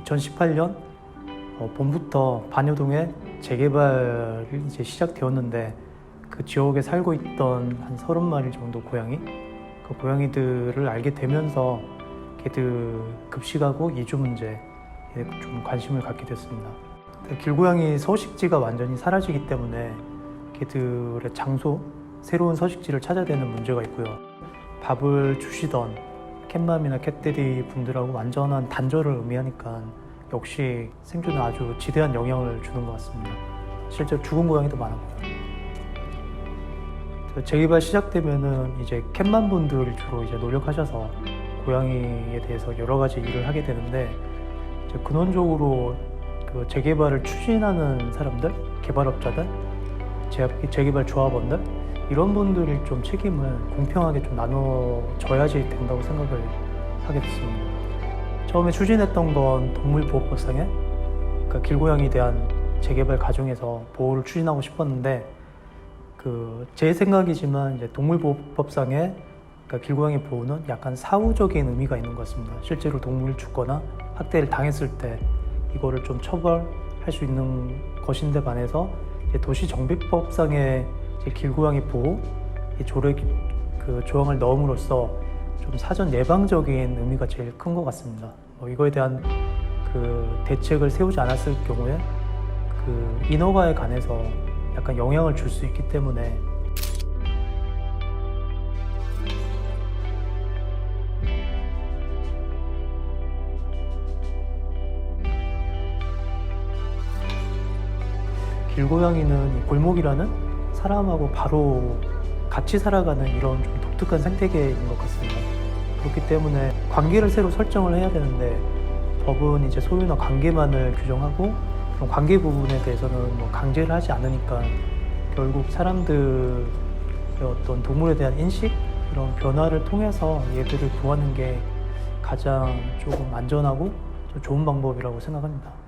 2018년 어, 봄부터 반여동에 재개발이 이제 시작되었는데 그 지역에 살고 있던 한 서른 마리 정도 고양이 그 고양이들을 알게 되면서 걔들 급식하고 이주 문제에 좀 관심을 갖게 됐습니다. 길고양이 서식지가 완전히 사라지기 때문에 걔들의 장소, 새로운 서식지를 찾아야 되는 문제가 있고요. 밥을 주시던 캣맘이나 캣데디 분들하고 완전한 단절을 의미하니까 역시 생존에 아주 지대한 영향을 주는 것 같습니다. 실제로 죽은 고양이도 많았고요. 그 재개발 시작되면은 이제 캣맘 분들이 주로 이제 노력하셔서 고양이에 대해서 여러 가지 일을 하게 되는데 근원적으로 그 재개발을 추진하는 사람들, 개발업자들, 재- 재개발 조합원들 이런 분들이 좀 책임을 공평하게 좀 나눠져야지 된다고 생각을 하게 됐습니다. 처음에 추진했던 건 동물보호법상에 그러니까 길고양이에 대한 재개발 과정에서 보호를 추진하고 싶었는데 그 제 생각이지만 이제 동물보호법상에 그러니까 길고양이 보호는 약간 사후적인 의미가 있는 것 같습니다. 실제로 동물을 죽거나 학대를 당했을 때 이거를 좀 처벌할 수 있는 것인데 반해서 도시정비법상의 길고양이 보호 이 조례 그 조항을 넣음으로써 좀 사전 예방적인 의미가 제일 큰 것 같습니다. 뭐 이거에 대한 그 대책을 세우지 않았을 경우에 그 인허가에 관해서 약간 영향을 줄 수 있기 때문에 길고양이는 이 골목이라는 사람하고 바로 같이 살아가는 이런 좀 독특한 생태계인 것 같습니다. 그렇기 때문에 관계를 새로 설정을 해야 되는데 법은 이제 소유나 관계만을 규정하고 그런 관계 부분에 대해서는 뭐 강제를 하지 않으니까 결국 사람들의 어떤 동물에 대한 인식 이런 변화를 통해서 얘들을 구하는 게 가장 조금 안전하고 좀 좋은 방법이라고 생각합니다.